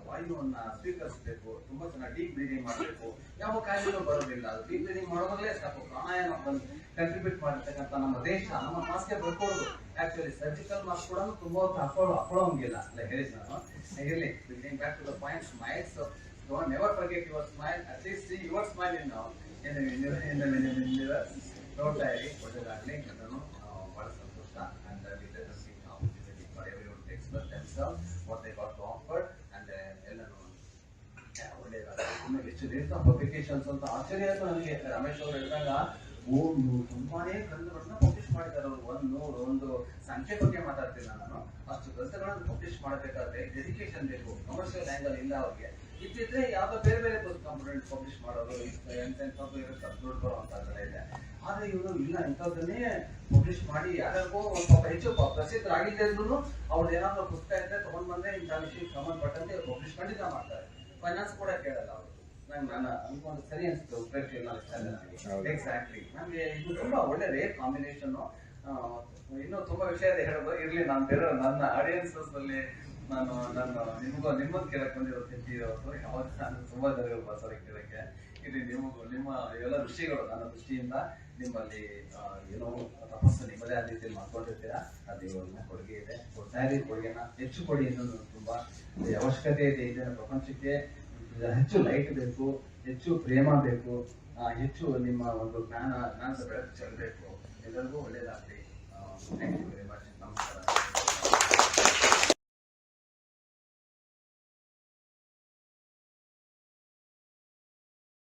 ವಾಯುವನ್ನ ಸ್ವೀಕರಿಸಬೇಕು ತುಂಬಾ ಚೆನ್ನಾಗಿ ಡೀಪ್ ಬ್ರೀದಿಂಗ್ ಮಾಡಬೇಕು ಯಾವ ಕಾಯಿಲೆನೂ ಬರೋದಿಲ್ಲ ಅದು ಡೀಪ್ ಬ್ರೀದಿಂಗ್ ಮಾಡುವಾಗಲೇ ಸಾಕು ಪ್ರಾಣಾಯಾಮ ಬಂದು ಕಂಟ್ರಿಬ್ಯೂಟ್ ಮಾಡಿರ್ತಕ್ಕಂಥ ನಮ್ಮ ದೇಶ ನಮ್ಮ ಮಾಸ್ಕೆ ಬರ್ಕೊಳ್ಳೋದು ಆಕ್ಚುಲಿ ಸರ್ಜಿಕಲ್ ಮಾಸ್ಕ್ ಕೂಡ ತುಂಬಾ ಹೊತ್ತು ಹಾಕೊಳ್ಳೋ ಹಾಕೊಳ್ಳೋಂಗಿಲ್ಲ ಅಂತ ಹೇಳಿದ್ ನಾನು ಇರಲಿ back to the point smiles don't never forget your smile at least see your smile in in ನೋಡ್ತಾ ಇರಿ ಒಳ್ಳೆದಾಗ್ಲಿ ಅದನ್ನು ಬಹಳ ಸಂತೋಷ for everyone what what they got to offer, and ದಿವಸ ಪಬ್ಲಿಕೇಶನ್ಸ್ ಅಂತ ಆಶ್ಚರ್ಯ ಅಂತ ನನಗೆ. ರಮೇಶ್ ಅವರು ಹೇಳಿದಾಗ ತುಂಬಾನೇ ಗ್ರಂಥಗಳನ್ನ ಪಬ್ಲಿಷ್ ಮಾಡಿದ್ದಾರೆ ಅವರು. ಒಂದು ನೂರು ಒಂದು ಸಂಖ್ಯೆ ಬಗ್ಗೆ ಮಾತಾಡ್ತೀನಿ ನಾನು. ಅಷ್ಟು ಗ್ರಂಥಗಳನ್ನು ಪಬ್ಲಿಷ್ ಮಾಡಬೇಕಾದ್ರೆ ಡೆಡಿಕೇಶನ್ ಬೇಕು. ಕಮರ್ಷಿಯಲ್ ಆಂಗಲ್ ಇಲ್ಲ ಅವ್ರಿಗೆ. ಇದ್ದಿದ್ರೆ ಯಾವ್ದೋ ಬೇರೆ ಬೇರೆ ಕಂಪೋನೆಂಟ್ ಪಬ್ಲಿಷ್ ಮಾಡೋದು ಎಂತೆಂಥದ್ದು ಇರುತ್ತೆ ಅಪ್ಲೋಡ್ ದುಡ್ಡು ಬರುವಂತದ್ದೆಲ್ಲ ಇದೆ. ಆದ್ರೆ ಇವರು ಇಲ್ಲ ಇಂಥದ್ದನ್ನೇ ಪಬ್ಲಿಷ್ ಮಾಡಿ ಯಾರ್ಯಾರಿಗೋ ಸ್ವಲ್ಪ ಹೆಚ್ಚು ಪ- ಆಗಿದೆ ಇದ್ರು ಅವ್ರದ್ದು ಏನಾದ್ರು ಪುಸ್ತಕ ಇದ್ರೆ ತಗೊಂಡ್ ಬಂದ್ರೆ ಇಂಥ ವಿಷಯ ಸಂಬಂಧಪಟ್ಟಂತೆ ಪಬ್ಲಿಷ್ ಖಂಡಿತ ಮಾಡ್ತಾರೆ. ಫೈನಾನ್ಸ್ ಕೂಡ ಕೇಳಲ್ಲ ಅವರು. ನಂಗೆ ನನ್ನ ಅನ್ಕೊಂಡು ಸರಿ ಅನ್ಸುತ್ತೆ ಉಪಯೋಗ ಎಕ್ಸಾಕ್ಟ್ಲಿ ನಮ್ಗೆ ಇದು ತುಂಬಾ ಒಳ್ಳೆ ರೇರ್ ಕಾಂಬಿನೇಷನ್ ಇನ್ನೂ ತುಂಬಾ ವಿಷಯ ಇದೆ ಹೇಳೋದು. ಇರ್ಲಿ ನಾನು ಬೇರೆ ನನ್ನ ಆಡಿಯನ್ಸಸ್ ಅಲ್ಲಿ ನಾನು ನನ್ನ ನಿಮಗೂ ನಿಮ್ಮನ್ನು ಕೇಳಕ್ ಬಂದಿರೋ ತಿಂಡಿ ಇವತ್ತು ಯಾವಾಗ ನಾನು ತುಂಬಾ ಜನ ಬರ್ತಾರೆ ಕೇಳಕ್ಕೆ. ಇಲ್ಲಿ ನಿಮಗೂ, ನಿಮ್ಮ ಎಲ್ಲ ಋಷಿಗಳು, ನನ್ನ ದೃಷ್ಟಿಯಿಂದ ನಿಮ್ಮಲ್ಲಿ ಏನೋ ತಪಸ್ಸು ನಿಮ್ಮದೇ ಆದ ರೀತಿಯಲ್ಲಿ ಮಾಡ್ಕೊಂಡಿರ್ತೀರಾ? ಅದು ಇವಾಗ ಕೊಡುಗೆ ಇದೆ. ಕೊಡ್ತಾ ಇರಿ ಕೊಡುಗೆನ, ಹೆಚ್ಚು ಕೊಡಿ ಅನ್ನೋದು ತುಂಬಾ ಅವಶ್ಯಕತೆ ಇದೆ. ಇದೆ ಪ್ರಪಂಚಕ್ಕೆ ಹೆಚ್ಚು ಲೈಟ್ ಬೇಕು, ಹೆಚ್ಚು ಪ್ರೇಮ ಬೇಕು ಹೆಚ್ಚು ನಿಮ್ಮ ಒಂದು ಜ್ಞಾನ, ಜ್ಞಾನದ ಬೆಳಕು ಚೆಲ್ಲಬೇಕು ಎಲ್ಲರಿಗೂ ಒಳ್ಳೇದಾಗ್ಲಿ ಥ್ಯಾಂಕ್ ಯು